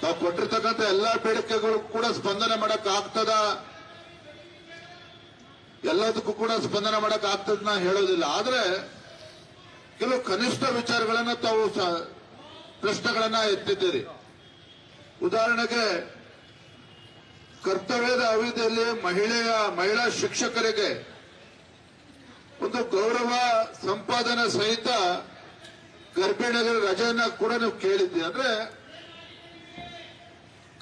ತಾವು ಕೊಟ್ಟಿರ್ತಕ್ಕಂಥ ಎಲ್ಲಾ ಬೇಡಿಕೆಗಳು ಕೂಡ ಸ್ಪಂದನೆ ಮಾಡಕ್ ಆಗ್ತದ ಎಲ್ಲದಕ್ಕೂ ಕೂಡ ಸ್ಪಂದನೆ ಮಾಡಕ್ ಆಗ್ತದ ನಾ ಹೇಳೋದಿಲ್ಲ. ಆದ್ರೆ ಕೆಲವು ಕನಿಷ್ಠ ವಿಚಾರಗಳನ್ನ ತಾವು ಪ್ರಶ್ನೆಗಳನ್ನ ಎತ್ತಿದ್ದೀರಿ. ಉದಾಹರಣೆಗೆ, ಕರ್ತವ್ಯದ ಅವಧಿಯಲ್ಲಿ ಮಹಿಳೆಯ, ಮಹಿಳಾ ಶಿಕ್ಷಕರಿಗೆ ಒಂದು ಗೌರವ ಸಂಪಾದನೆ ಸಹಿತ ಗರ್ಭಿಣಿಯರ ರಜೆಯನ್ನ ಕೂಡ ನೀವು ಕೇಳಿದ್ದೀರಿ. ಅಂದ್ರೆ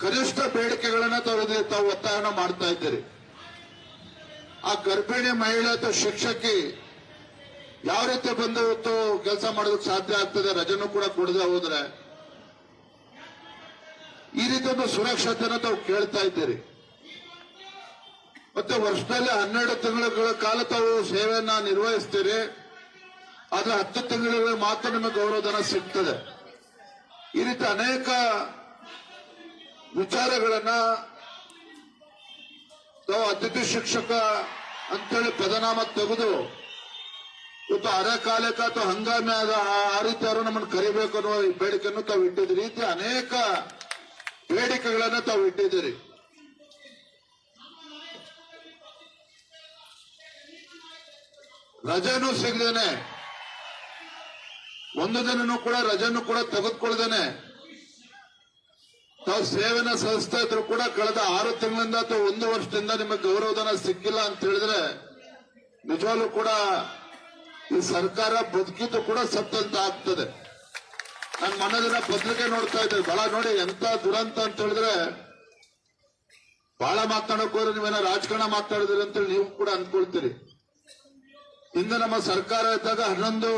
ಕನಿಷ್ಠ ಬೇಡಿಕೆಗಳನ್ನ ತಾವು ಒತ್ತಾಯನ ಮಾಡ್ತಾ ಇದ್ದೀರಿ. ಆ ಗರ್ಭಿಣಿ ಮಹಿಳೆ ಅಥವಾ ಶಿಕ್ಷಕಿ ಯಾವ ರೀತಿ ಬಂದು ಇವತ್ತು ಕೆಲಸ ಮಾಡೋದಕ್ಕೆ ಸಾಧ್ಯ ಆಗ್ತದೆ, ರಜೆನೂ ಕೂಡ ಕೊಡದೆ ಹೋದ್ರೆ ಈ ರೀತಿ ಒಂದು ತಾವು ಕೇಳ್ತಾ ಇದ್ದೀರಿ. ಮತ್ತೆ ವರ್ಷದಲ್ಲಿ ಹನ್ನೆರಡು ತಿಂಗಳ ಕಾಲ ತಾವು ಸೇವೆಯನ್ನ ನಿರ್ವಹಿಸ್ತೀರಿ. ಆದ್ರೆ ಹತ್ತು ತಿಂಗಳಿಗೆ ಮಾತ್ರ ನಿಮಗೆ ಗೌರವಧನ ಸಿಗ್ತದೆ. ಈ ರೀತಿ ಅನೇಕ ವಿಚಾರಗಳನ್ನ ತಾವು ಅತಿಥಿ ಶಿಕ್ಷಕ ಅಂತೇಳಿ ಪದನಾಮ ತೆಗೆದು ಇವತ್ತು ಅರೆಕಾಲಿಕ ಅಥವಾ ಹಂಗಾಮಿ ಆದ ಆ- ರೀತಿ ಅವರು ನಮ್ಮನ್ನು ಕರಿಬೇಕು ಅನ್ನೋ ಬೇಡಿಕೆಯನ್ನು ತಾವು ಇಟ್ಟಿದ್ದೀರಿ. ರೀತಿ ಅನೇಕ ಬೇಡಿಕೆಗಳನ್ನ ತಾವು ಇಟ್ಟಿದ್ದೀರಿ. ರಜೆನೂ ಸಿಗ್ದೇನೆ. ಒಂದು ದಿನನೂ ಕೂಡ ರಜೆನೂ ಕೂಡ ತೆಗೆದುಕೊಳ್ದೇನೆ ತಾವು ಸೇವೆನ ಸಲ್ಲಿಸ್ತಾ ಇದ್ರು ಕೂಡ ಕಳೆದ ಆರು ತಿಂಗಳಿಂದ ಅಥವಾ ಒಂದು ವರ್ಷದಿಂದ ನಿಮಗೆ ಗೌರವಧನ ಸಿಕ್ಕಿಲ್ಲ ಅಂತ ಹೇಳಿದ್ರೆ ನಿಜವಾಗ್ಲೂ ಕೂಡ ಈ ಸರ್ಕಾರ ಬದುಕಿದ್ದು ಕೂಡ ಸತ್ತಂತ ಆಗ್ತದೆ. ನಾನು ಮೊನ್ನೆ ದಿನ ಪತ್ರಿಕೆ ನೋಡ್ತಾ ಇದ್ದೆ. ಬಹಳ ನೋಡಿ ಎಂತ ದುರಂತ ಅಂತ ಹೇಳಿದ್ರೆ ಬಹಳ ಮಾತನಾಡಕ್ ಹೋದ್ರೆ ನೀವೇನ ರಾಜಕಾರಣ ಮಾತಾಡಿದ್ರಿ ಅಂತೇಳಿ ನೀವು ಕೂಡ ಅನ್ಕೊಳ್ತೀರಿ. ಇಂದು ನಮ್ಮ ಸರ್ಕಾರ ಇದ್ದಾಗ ಹನ್ನೊಂದು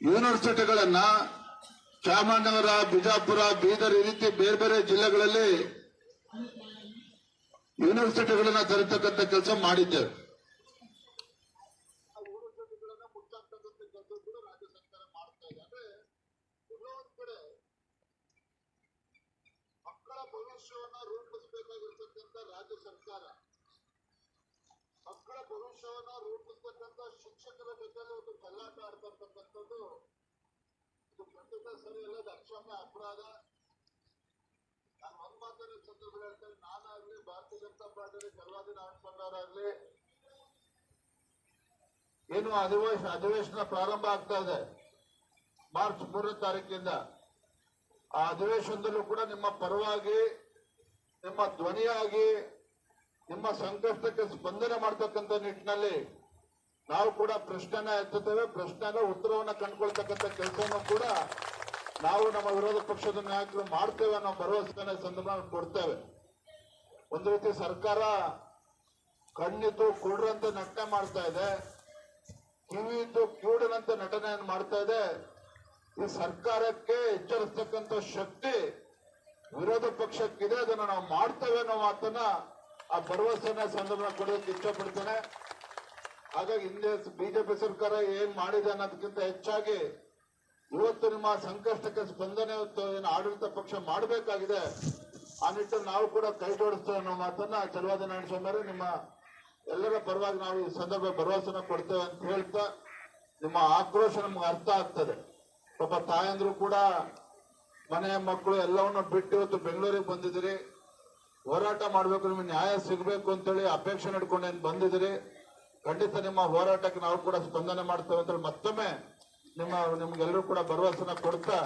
ಯೂನಿವರ್ಸಿಟಿಗಳನ್ನ ಚಾಮರಾಜನಗರ ಬಿಜಾಪುರ, ಬೀದರ್ ಈ ರೀತಿ ಬೇರೆ ಬೇರೆ ಜಿಲ್ಲೆಗಳಲ್ಲಿ ಯೂನಿವರ್ಸಿಟಿಗಳನ್ನ ತರತಕ್ಕಂಥ ಕೆಲಸ ಮಾಡಿದ್ದೇವೆ. ರೂಪಿಸಬೇಕಾಗಿರ್ತಕ್ಕಂಥ ರಾಜ್ಯ ಸರ್ಕಾರ ಮಕ್ಕಳ ಭವಿಷ್ಯವನ್ನ ರೂಪಿಸ್ತಕ್ಕಂಥ ಶಿಕ್ಷಕರ ಜೊತೆಲಿ ಒಂದು ಕಲ್ಲಾಟ ಆಡ್ತಕ್ಕಂಥದ್ದು ಇದು ಖಂಡಿತ ಸರಿ ಅಕ್ಷಮ್ಯ ಅಪರಾಧ. ಸಂದರ್ಭದಲ್ಲಿ ಹೇಳ್ತೇನೆ ನಾನಾಗ್ಲಿ ಭಾರತೀಯ ಜನತಾ ನಾರಾಯಣಸ್ವಾಮಿಯವರಾಗ್ಲಿ ಏನು ಅಧಿವೇಶನ ಅಧಿವೇಶನ ಪ್ರಾರಂಭ ಆಗ್ತಾ ಇದೆ, ಮಾರ್ಚ್ ಮೂರನೇ ತಾರೀಕಿಂದ. ಆ ಅಧಿವೇಶನದಲ್ಲೂ ಕೂಡ ನಿಮ್ಮ ಪರವಾಗಿ, ನಿಮ್ಮ ಧ್ವನಿಯಾಗಿ, ನಿಮ್ಮ ಸಂಕಷ್ಟಕ್ಕೆ ಸ್ಪಂದನೆ ಮಾಡ್ತಕ್ಕಂಥ ನಿಟ್ಟಿನಲ್ಲಿ ನಾವು ಕೂಡ ಪ್ರಶ್ನೆನ ಎತ್ತುತ್ತೇವೆ, ಪ್ರಶ್ನೆನ ಉತ್ತರವನ್ನ ಕಂಡುಕೊಳ್ತಕ್ಕಂಥ ಕೆಲಸವನ್ನು ಕೂಡ ನಾವು ನಮ್ಮ ವಿರೋಧ ಪಕ್ಷದ ನಾಯಕರು ಮಾಡ್ತೇವೆ ಅನ್ನೋ ಭರವಸೆ ಸಂದರ್ಭ ಕೊಡ್ತೇವೆ. ಒಂದು ರೀತಿ ಸರ್ಕಾರ ಕಣ್ಣಿದ್ದು ಕುಡ್ರಂತೆ ನಟನೆ ಮಾಡ್ತಾ ಇದೆ ಕಿವಿ ಇದ್ದು ಕಿವುಡನಂತೆ ನಟನೆಯನ್ನು ಮಾಡ್ತಾ ಇದೆ. ಈ ಸರ್ಕಾರಕ್ಕೆ ಎಚ್ಚರಿಸ್ತಕ್ಕಂಥ ಶಕ್ತಿ ವಿರೋಧ ಪಕ್ಷಕ್ಕಿದೆ, ಅದನ್ನ ನಾವು ಮಾಡ್ತೇವೆ ಅನ್ನೋ ಮಾತನ್ನ ಆ ಭರವಸೆನ ಸಂದರ್ಭ ಕೊಡೋದಕ್ಕೆ ಇಷ್ಟಪಡ್ತೇನೆ ಹಾಗಾಗಿ ಹಿಂದೆ ಬಿಜೆಪಿ ಸರ್ಕಾರ ಏನ್ ಮಾಡಿದೆ ಅನ್ನೋದಕ್ಕಿಂತ ಹೆಚ್ಚಾಗಿ ಇವತ್ತು ನಿಮ್ಮ ಸಂಕಷ್ಟಕ್ಕೆ ಸ್ಪಂದನೆ ಆಡಳಿತ ಪಕ್ಷ ಮಾಡಬೇಕಾಗಿದೆ, ಆ ನಿಟ್ಟಿನಲ್ಲಿ ನಾವು ಕೂಡ ಕೈ ಜೋಡಿಸ್ತೇವೆ ಅನ್ನೋ ಮಾತನ್ನ ಚಲುವಾದ ನಾರಾಯಣ ಸ್ವಾಮಿಯವರು ನಿಮ್ಮ ಎಲ್ಲರ ಪರವಾಗಿ ನಾವು ಈ ಸಂದರ್ಭ ಭರವಸೆನ ಕೊಡ್ತೇವೆ ಅಂತ ಹೇಳ್ತಾ, ನಿಮ್ಮ ಆಕ್ರೋಶ ನಮ್ಗೆ ಅರ್ಥ ಆಗ್ತದೆ. ಪಾಪ ತಾಯಂದ್ರು ಕೂಡ ಮನೆ ಮಕ್ಕಳು ಎಲ್ಲವನ್ನ ಬಿಟ್ಟು ಇವತ್ತು ಬೆಂಗಳೂರಿಗೆ ಬಂದಿದ್ದೀರಿ. ಹೋರಾಟ ಮಾಡಬೇಕು, ನಿಮ್ಗೆ ನ್ಯಾಯ ಸಿಗಬೇಕು ಅಂತೇಳಿ ಅಪೇಕ್ಷೆ ನಡ್ಕೊಂಡು ಬಂದಿದ್ದೀರಿ. ಖಂಡಿತ ನಿಮ್ಮ ಹೋರಾಟಕ್ಕೆ ನಾವು ಕೂಡ ಸ್ಪಂದನೆ ಮಾಡ್ತೇವೆ ಅಂತೇಳಿ ಮತ್ತೊಮ್ಮೆ ನಿಮ್ಮ ನಿಮ್ಗೆಲ್ಲರೂ ಕೂಡ ಭರವಸೆನ ಕೊಡ್ತಾ